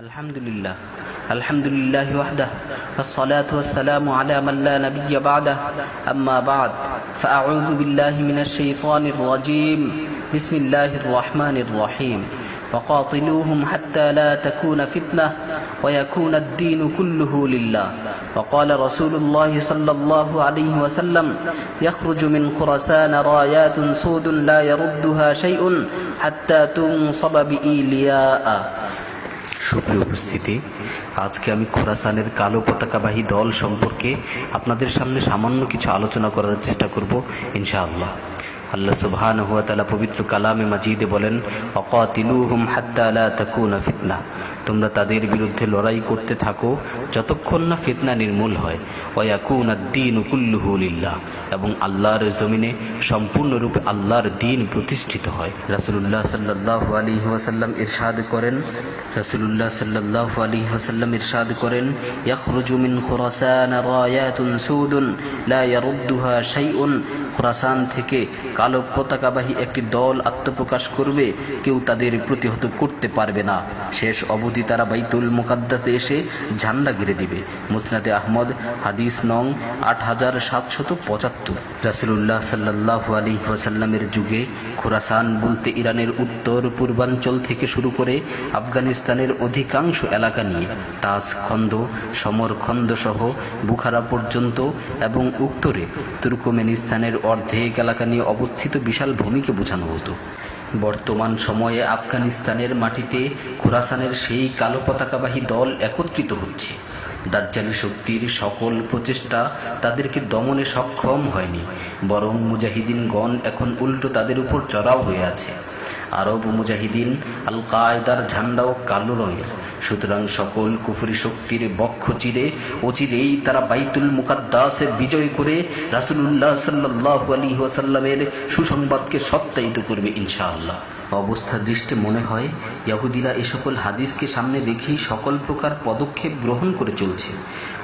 الحمد لله الحمد لله وحده. والصلاة والسلام على من لا نبي بعده. أما بعد فأعوذ بالله من الشيطان الرجيم. بسم الله الرحمن الرحيم. وقاتلوهم حتى لا تكون فتنة ويكون الدين كله لله. وقال رسول الله صلى الله عليه وسلم يخرج من خرسان رايات سود لا يردها شيء حتى تنصب بإيلياء. সুপ্রিয় উপস্থিতি, আজকে আমি খোরাসানের কালো পতাকাবাহী দল সম্পর্কে আপনাদের সামনে সামান্য কিছু আলোচনা করার চেষ্টা করব, ইনশাআল্লাহ। আল্লাহ সুবহান হুয়া তালা পবিত্র কালামে মাজিদে বলেন, অকাতিলুহুম হাত্তা হাত্তালা তাকুনা ফিতনা। তোমরা তাদের বিরুদ্ধে লড়াই করতে থাকো, যতক্ষণ না ফিতনা নির্মূল হয়। ওয়াকুন আদ্দিন কুল্লুহু লিল্লাহ। এবং আল্লাহর জমিনে সম্পূর্ণরূপে আল্লাহর দিন প্রতিষ্ঠিত হয়। রাসূলুল্লাহ সাল্লাল্লাহু আলাইহি ওয়াসাল্লাম ইরশাদ করেন। রাসূলুল্লাহ সাল্লাল্লাহু আলাইহি ওয়াসাল্লাম ইরশাদ করেন, ইয়াখরুজু মিন খুরাসান রায়াতুন সুদুন, লা ইয়ারুদ্দুহা শাইউন। খুরাসান থেকে কালো পতাকাবাহী একটি দল আত্মপ্রকাশ করবে। কেউ তাদের প্রতিহত করতে পারবে না। শেষ অবধি তারা বাইতুল মোকাদ্দাসে এসে ঝান্ডা গিরে দিবে। মুসনাদে আহমদ, হাদিস নং আট হাজার সাতশত পঁচাত্তর। রাসুলুল্লাহ সাল্লাহ আলী ওয়াসাল্লামের যুগে খোরাসান বলতে ইরানের উত্তর, পূর্বাঞ্চল থেকে শুরু করে আফগানিস্তানের অধিকাংশ এলাকা নিয়ে তাজখন্দ সমরখন্দ সহ বুখারা পর্যন্ত এবং উত্তরে তুর্কমেনিস্তানের অর্ধেক এলাকা নিয়ে অবস্থিত বিশাল ভূমিকে বোঝানো হতো। বর্তমান সময়ে আফগানিস্তানের মাটিতে খোরাসানের সেই কালো পতাকাবাহী দল একত্রিত হচ্ছে। দাজ্জালি শক্তির সকল প্রচেষ্টা তাদেরকে দমনে সক্ষম হয়নি, বরং মুজাহিদিনগণ এখন উল্টো তাদের উপর চড়াও হয়ে আছে। আরব মুজাহিদিন আল কায়দার ঝান্ডাও কালো রঙের। সুতরাং সকল কুফরি শক্তির বক্ষ চিরে অচিরেই তারা বাইতুল মুকাদ্দাসে বিজয় করে রাসুলুল্লাহ সাল্লাহ আলী ওয়াসাল্লামের সুসংবাদকে সত্যায়িত করবে ইনশাআল্লাহ। অবস্থা দৃষ্টে মনে হয় ইয়াহুদিরা এ সকল হাদিসকে সামনে রেখেই সকল প্রকার পদক্ষেপ গ্রহণ করে চলছে।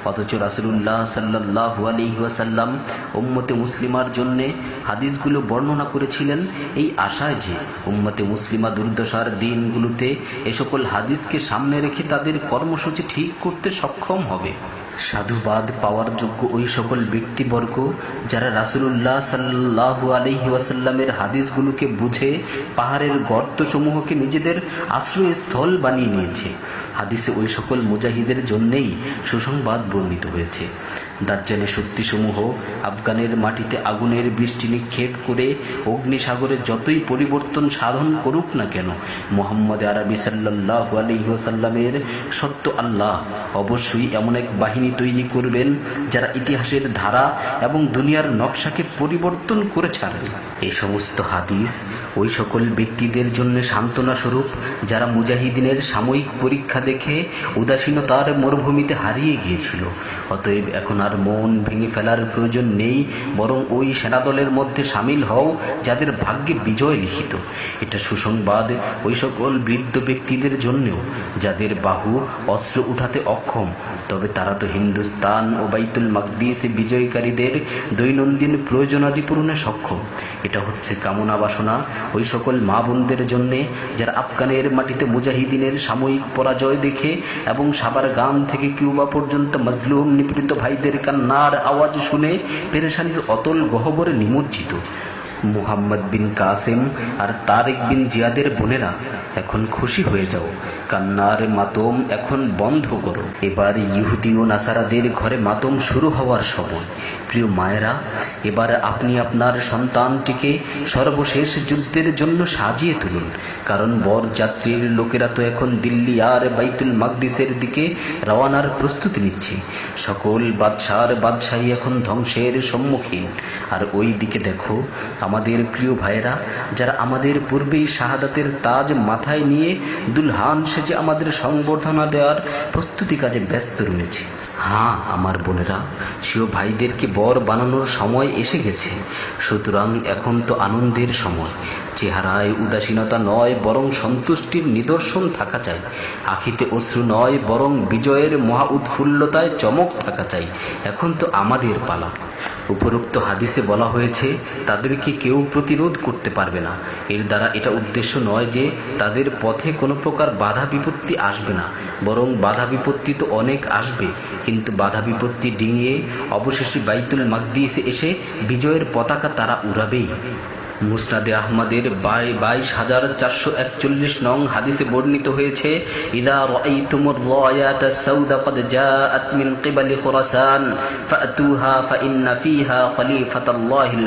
অথচ রাসুলুল্লাহ সাল্লাহ আলিহাসাল্লাম উম্মতে মুসলিমার জন্যে হাদিসগুলো বর্ণনা করেছিলেন এই আশায় যে উম্মতে মুসলিমা দুর্দশার দিনগুলোতে এ সকল হাদিসকে সামনে রেখে তাদের কর্মসূচি ঠিক করতে সক্ষম হবে। সাধুবাদ পাওয়ার যোগ্য ওই সকল ব্যক্তিবর্গ যারা রাসুলুল্লাহ সাল্লাহ আলহি ওয়াসাল্লামের হাদিসগুলোকে বুঝে, পাহাড়ের গর্তসমূহকে নিজেদের আশ্রয়স্থল বানিয়ে নিয়েছে। হাদিসে ওই সকল মুজাহিদের জন্যেই সুসংবাদ বর্ণিত হয়েছে। দাজ্জালের শক্তিসমূহ আফগানের মাটিতে আগুনের বৃষ্টি নিক্ষেপ করে অগ্নিসাগরে যতই পরিবর্তন সাধন করুক না কেন, মোহাম্মদ আরবি সাল্লাহ আলহিহাসাল্লামের সত্য আল্লাহ। অবশ্যই এমন এক বাহিনী তৈরি করবেন যারা ইতিহাসের ধারা এবং দুনিয়ার নকশাকে পরিবর্তন করে ছাড়বে এই সমস্ত হাদিস ওই সকল ব্যক্তিদের জন্য সান্ত্বনা স্বরূপ যারা মুজাহিদিনের সাময়িক পরীক্ষা দেখে উদাসীনতার মরুভূমিতে হারিয়ে গিয়েছিল। অতএব এখন আর মন ভেঙে ফেলার প্রয়োজন নেই, বরং ওই সেনাদলের মধ্যে সামিল হও, যাদের ভাগ্যে বিজয় লিখিত। এটা সুসংবাদ ওই সকল বৃদ্ধ ব্যক্তিদের জন্যেও, যাদের বাহু অস্ত্র উঠাতে অক্ষম। তবে তারা তো হিন্দুস্তান ও বাইতুল মাকদিসে বিজয়কারীদের দৈনন্দিন প্রয়োজনাদি পূরণে সক্ষম। এটা হচ্ছে কামনা বাসনা। ওই সকল মা বোনদের জন্যে যারা আফগানের মাটিতে মুজাহিদিনের সাময়িক পরাজয় দেখে এবং সাবার গান থেকে কিউবা পর্যন্ত মজলুম নিপীড়িত ভাইদের কান্নার আওয়াজ শুনে পেরেশানির অতল গহবরে নিমজ্জিত। মুহাম্মদ বিন কাসেম আর তারেক বিন জিয়াদের বোনেরা, এখন খুশি হয়ে যাও। কান্নার মাতম এখন বন্ধ করো। এবার ইহুদি ও নাসারাদের ঘরে মাতম শুরু হওয়ার সময়। প্রিয় মায়েরা, এবার আপনি আপনার সন্তানটিকে সর্বশেষ যুদ্ধের জন্য সাজিয়ে তুলুন। কারণ বর যাত্রীর লোকেরা তো এখন দিল্লি আর বাইতুল মাকদিসের দিকে রওয়ানার প্রস্তুতি নিচ্ছে। সকল বাদশার বাদশাহী এখন ধ্বংসের সম্মুখীন। আর ওই দিকে দেখো, আমাদের প্রিয় ভাইয়েরা, যারা আমাদের পূর্বেই শাহাদাতের তাজ মাথায় নিয়ে দুলহান সেজে আমাদের সংবর্ধনা দেওয়ার প্রস্তুতি কাজে ব্যস্ত রয়েছে। হ্যাঁ আমার বোনেরা সেও ভাইদেরকে বর বানানোর সময় এসে গেছে। সুতরাং এখন তো আনন্দের সময়। চেহারায় উদাসীনতা নয়, বরং সন্তুষ্টির নিদর্শন থাকা চাই। আখিতে অশ্রু নয়, বরং বিজয়ের মহা উৎফুল্লতায় চমক থাকা চাই। এখন তো আমাদের পালা। উপরোক্ত হাদিসে বলা হয়েছে, তাদেরকে কেউ প্রতিরোধ করতে পারবে না। এর দ্বারা এটা উদ্দেশ্য নয় যে তাদের পথে কোনো প্রকার বাধা বিপত্তি আসবে না, বরং বাধা বিপত্তি তো অনেক আসবে। কিন্তু বাধা বিপত্তি ডিঙিয়ে অবশেষে বাইতুল মাকদিসে এসে বিজয়ের পতাকা তারা উড়াবেই। মুসনাদে আহমদের বাই বাইশ হাজার চারশো একচল্লিশ নং হাদিসে বর্ণিত হয়েছে ইদা ফিহা খলিফাতাল্লাহিল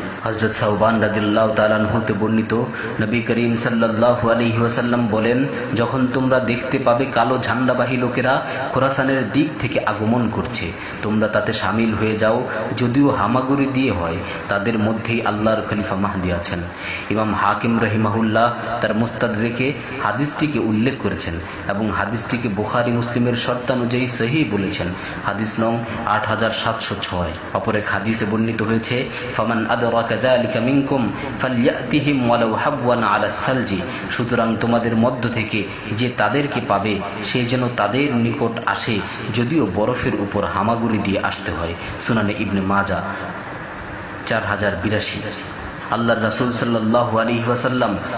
হজরত সাহবান রাদিল্লাহ তালান হতে বর্ণিত নবী করিম সাল্লাহ আলহি ওয়াসাল্লাম বলেন, যখন তোমরা দেখতে পাবে কালো ঝান্ডাবাহী লোকেরা খোরাসানের দিক থেকে আগমন করছে, তোমরা তাতে সামিল হয়ে যাও, যদিও হামাগুড়ি দিয়ে হয়, তাদের মধ্যেই আল্লাহর খলিফা মাহদি আছেন। ইমাম হাকিম রহিমাহুল্লাহ তার মুস্তাদ রেখে হাদিসটিকে উল্লেখ করেছেন এবং হাদিসটিকে বুখারি মুসলিমের শর্তানুযায়ী সহি বলেছেন। হাদিস নং আট হাজার সাতশো ছয়। অপর এক হাদিসে বর্ণিত হয়েছে, ফামান আদরাক كذلك منكم فليأتهم ولو حبوا على الثلج সুতরাং তোমাদের মধ্য থেকে যে তাদেরকে পাবে সে যেন তাদের নিকট আসে যদিও বরফের উপর হামাগুড়ি দিয়ে আসতে হয় সুনানে ইবনে মাজা চার হাজার বিরাশি আল্লাহর রাসুল সাল্লাহ আলী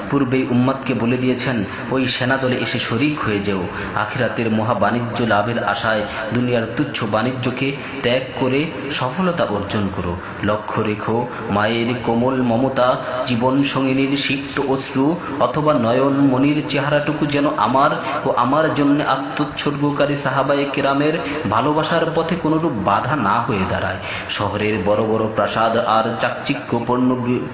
পূর্বেই উম্মাদকে বলে দিয়েছেন, ওই সেনাদলে এসে শরিক হয়ে যেও। আখিরাতের মহা বাণিজ্য লাভের আশায় দুনিয়ার তুচ্ছ বাণিজ্যকে ত্যাগ করে সফলতা অর্জন করো। লক্ষ্য রেখো, মায়ের কোমল মমতা, জীবন সঙ্গিনীর সিক্ত অশ্রু, অথবা নয়ন মনির চেহারাটুকু যেন আমার ও আমার জন্য আত্মোৎসর্গকারী সাহাবায়ে কেরামের ভালোবাসার পথে কোনোরূপ বাধা না হয়ে দাঁড়ায়। শহরের বড় বড় প্রাসাদ আর চাকচিক্যপূর্ণ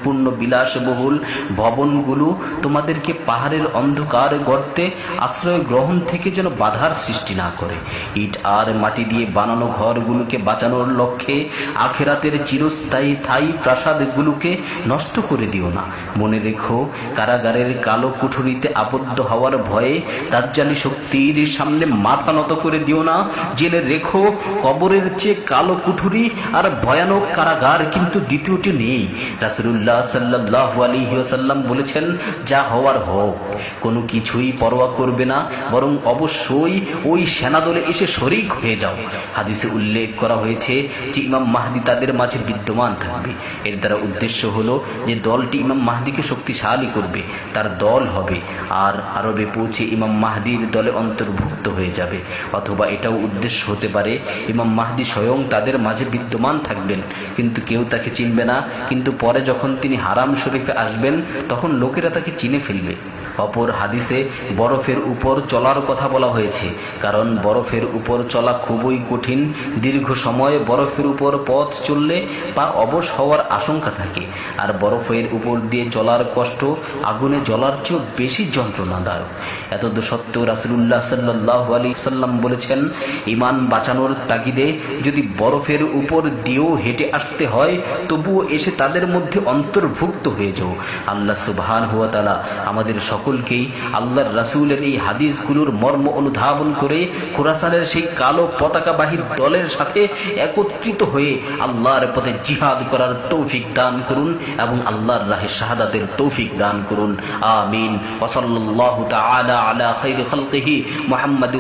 পূর্ণ বিলাসবহুল ভবনগুলো তোমাদেরকে পাহাড়ের অন্ধকার গর্তে আশ্রয় গ্রহণ থেকে যেন বাধার সৃষ্টি না করে। ইট আর মাটি দিয়ে বানানো ঘরগুলোকে বাঁচানোর লক্ষ্যে আখেরাতের চিরস্থায়ী থাই প্রাসাদগুলোকে নষ্ট করে দিও না। মনে রেখো, কারাগারের কালো কুঠুরিতে আবদ্ধ হওয়ার ভয়ে দাজ্জালি শক্তির সামনে মাথা নত করে দিও না। জেনে রেখো, কবরের চেয়ে কালো কুঠুরি আর ভয়ানক কারাগার কিন্তু দ্বিতীয়টি নেই। রাসুল্লাহ বলেছেন, যা হওয়ার হোক, কোনো কিছুই পরোয়া করবে না, বরং অবশ্যই ওই সেনাদলে এসে শরিক হয়ে যাও। হাদিসে উল্লেখ করা হয়েছে যে ইমাম মাহদি তাদের মাঝে বিদ্যমান থাকবে। এর দ্বারা উদ্দেশ্য হলো যে দলটি ইমাম মাহদিকে শক্তিশালী করবে, তার দল হবে, আর আরবে পৌঁছে ইমাম মাহদির দলে অন্তর্ভুক্ত হয়ে যাবে। অথবা এটাও উদ্দেশ্য হতে পারে, ইমাম মাহদি স্বয়ং তাদের মাঝে বিদ্যমান থাকবেন, কিন্তু কেউ তাকে চিনবে না, কিন্তু পরে যখন তিনি হারাম শরীফে আসবেন, তখন লোকেরা তাকে চিনে ফেলবে। অপর হাদিসে, বরফের উপর চলার কথা বলা হয়েছে, কারণ বরফের উপর চলা খুবই কঠিন। দীর্ঘ সময় বরফের উপর পথ চললে পা অবশ হওয়ার আশঙ্কা থাকে, আর বরফের উপর দিয়ে চলার কষ্ট আগুনে জ্বলার চেয়েও বেশি যন্ত্রণাদায়ক। এত সত্ত্বেও রাসুল্লাহ সাল্লাহ আলী সাল্লাম বলেছেন ইমান বাঁচানোর তাগিদে যদি বরফের উপর দিয়েও হেঁটে আসতে হয়, তবুও এসে তাদের মধ্যে অন্তর্ভুক্ত হয়ে যাও। আল্লাহ সুবহান হুয়া তালা আমাদের সকলকেই আল্লাহর রাসুলের এই হাদিসগুলোর মর্ম অনুধাবন করে খোরাসানের সেই কালো পতাকাবাহী দলের সাথে একত্রিত হয়ে আল্লাহর পথে জিহাদ করার তৌফিক দান করুন এবং আল্লাহর রাহে শাহাদাতের তৌফিক দান করুন। আমিন। ওসল্লাহ তালা আলা খৈর খলকিহি মোহাম্মদ